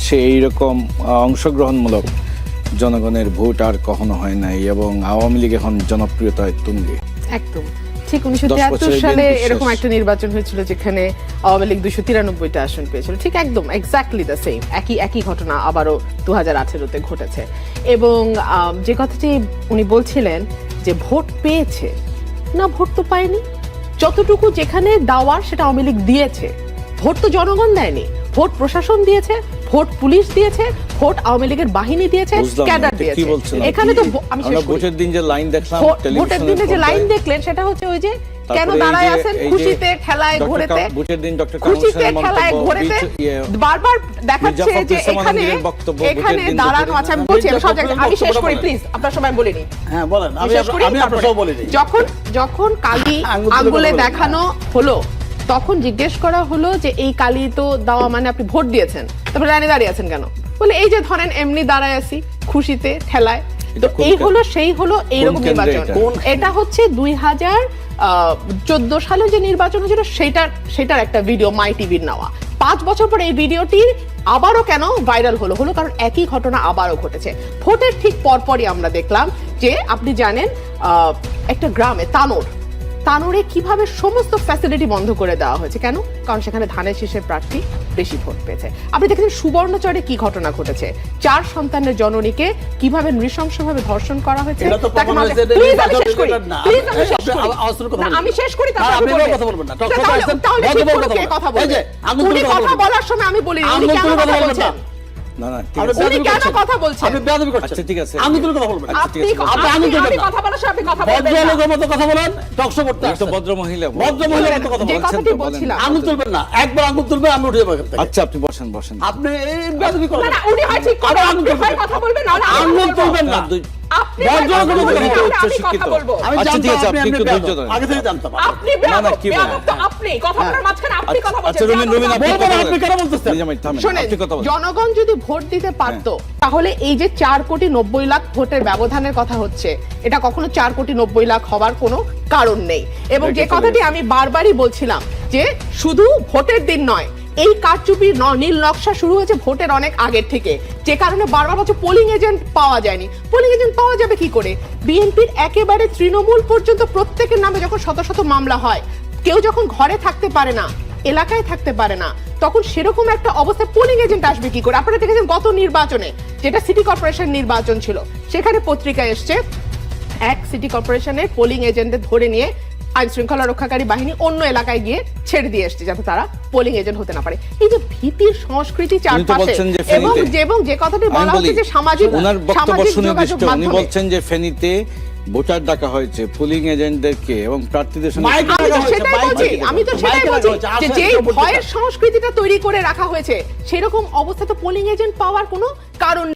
সে এইরকম অংশগ্রহণমূলক জনগণের ভোট আর কখনো হয় নাই এবং আওয়ামী লীগ এখন জনপ্রিয়তায় তুঙ্গে। একদম। ঠিক উনিশশো তিয়াত্তর সালে এরকম একটা নির্বাচন হয়েছিল যেখানে আওয়ামী লীগ দুশো তিরানব্বইটা আসন পেয়েছিল। ঠিক একদম এক্স্যাক্টলি দ্য সেম একই একই ঘটনা আবারও দু হাজার আঠেরোতে ঘটেছে। এবং যে কথাটি উনি বলছিলেন যে ভোট পেয়েছে না ভোট তো পায়নি। যতটুকু যেখানে দাওয়ার সেটা আওয়ামী লীগ দিয়েছে। ভোট তো জনগণ দেয়নি। ভোট প্রশাসন দিয়েছে ভোট পুলিশ দিয়েছে ভোট আওয়ামী লীগের বাহিনী দিয়েছে ক্যাডার দিয়েছে। এখানে তো আমি শেষ ভোটের দিন যে লাইন দেখলাম ভোটের দিনে যে লাইন দেখলেন সেটা হচ্ছে ওই যে কেন দাঁড়ায় আছেন খুশিতে ডক্টর ঘোরেতে? ভোটের দিন ডক্টর খুশিতে ঠেলায় ঘোরেতে? ইয়ে, বারবার দেখাচ্ছে যে এখানে এখানে দাঁড়ানো আছে। আমি বলছি আমি সব জায়গায়- আমি শেষ করি প্লিজ আপনার সময় বলিনি। হ্যাঁ বলেন। আমি শেষ আপনার- করি আমি আপনার সব বলিনি। যখন যখন কালি আঙ্গুলে দেখানো হলো তখন জিজ্ঞেস করা হলো যে এই কালি তো দেওয়া মানে আপনি ভোট দিয়েছেন। তারপরে লাইনে দাঁড়িয়ে আছেন কেন? বলে এই যে ধরেন এমনি দাঁড়ায় আছি খুশিতে ঠেলায়। তো এই হলো সেই হলো এইরকম নির্বাচন। এটা? হচ্ছে দুই হাজার চোদ্দ সালে যে নির্বাচন হয়েছিল সেটার সেটার একটা ভিডিও মাই টিভির নেওয়া। পাঁচ বছর পর এই ভিডিওটির আবারও কেন ভাইরাল হলো? হলো কারণ একই ঘটনা আবারও ঘটেছে। ভোটের ঠিক পরপরই আমরা দেখলাম যে আপনি জানেন আহ, একটা গ্রামে তানোর তানোরে কীভাবে সমস্ত ফ্যাসিলিটি বন্ধ করে দেওয়া হয়েছে? কেন? কারণ সেখানে ধানের শীষের প্রার্থী বেশি ভোট পেয়েছে। আপনি দেখেছেন সুবর্ণচরে কি ঘটনা ঘটেছে? চার সন্তানের জননীকে কীভাবে নৃশংসভাবে ধর্ষণ করা হয়েছে? আমি শেষ করি। কথা। বলার সময় আমি বলি না। না উনি কেন কথা বলছেন? আপনি বেয়াদবি করছেন। আচ্ছা, ঠিক আছে। কথা না। আপনি আপনি আমি কথা বলার আপনি কথা বলবেন ভদ্রলোকের মতো কথা বলেন টকশো করতে আসছেন। ভদ্র মহিলা ভদ্র মহিলার মতো কথা যে কথাটি বলছিলাম আঙুল তুলবেন না একবার আঙুল তুলবেন আমি উঠে যাব আচ্ছা আপনি বসেন বসেন আপনি এই বেয়াদবি করবেন না উনি হয় ঠিক কথা হয় তুলবেন। না হয়। জনগণ যদি ভোট দিতে পারত তাহলে এই যে চার কোটি নব্বই লাখ ভোটের ব্যবধানের কথা হচ্ছে এটা কখনো চার কোটি নব্বই লাখ হওয়ার কোনো কারণ নেই। এবং যে কথাটি আমি বারবারই বলছিলাম যে শুধু ভোটের দিন নয় এই কারচুপির ন- নীল নকশা শুরু হয়েছে ভোটের অনেক আগের থেকে। যে কারণে বারবার বছর পোলিং এজেন্ট পাওয়া যায়নি। পোলিং এজেন্ট পাওয়া যাবে কি করে? বিএনপির একেবারে তৃণমূল পর্যন্ত প্রত্যেকের নামে যখন শত শত মামলা হয়, কেউ যখন ঘরে থাকতে পারে না, এলাকায় থাকতে পারে না, তখন সেরকম একটা অবস্থায় পোলিং এজেন্ট আসবে কি করে? আপনারা দেখেছেন গত নির্বাচনে যেটা সিটি কর্পোরেশন নির্বাচন ছিল, সেখানে পত্রিকা এসছে এক সিটি কর্পোরেশনের পোলিং এজেন্টদের ধরে নিয়ে আইন শৃঙ্খলা রক্ষাকারী বাহিনী অন্য এলাকায় গিয়ে ছেড়ে দিয়ে এসছে যাতে তারা পোলিং এজেন্ট হতে না পারে। এই যে ভীতির সংস্কৃতি চারপাশে এবং যে এবং যে কথাটি বলা হচ্ছে যে সামাজিক সামাজিক যোগাযোগ উনি বলছেন যে ফেনীতে ভোটার ডাকা হয়েছে পুলিং এজেন্টদেরকে এবং প্রার্থীদের সঙ্গে আমি তো সেটাই বলছি আমি তো সেটাই বলছি যে আসেন, যে ভয়ের সংস্কৃতিটা তৈরি করে রাখা হয়েছে সেরকম অবস্থা তো পোলিং এজেন্ট পাওয়ার কোনো কারণ